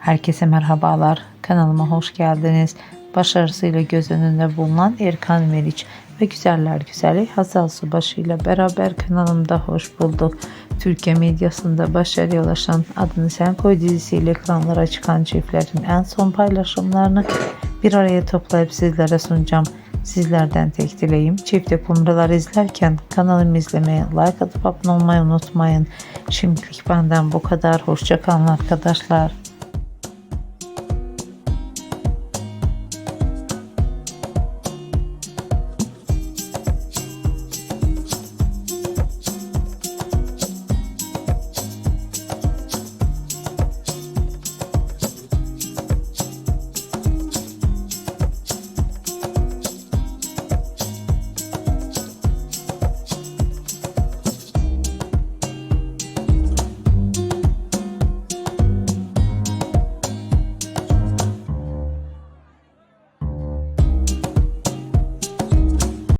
Herkese merhabalar. Kanalıma hoş geldiniz. Başarısıyla göz önünde bulunan Erkan Meriç ve Güzeller Güzeli Hazal Subaşı ile beraber kanalımda hoş bulduk. Türkiye medyasında başarıya ulaşan Adını Sen Koy dizisiyle ekranlara çıkan çiftlerin en son paylaşımlarını bir araya toplayıp sizlere sunacağım. Sizlerden tek dileğim çifte kumruları izlerken kanalımı izlemeyi, like atıp abone olmayı unutmayın. Şimdilik benden bu kadar. Hoşçakalın arkadaşlar.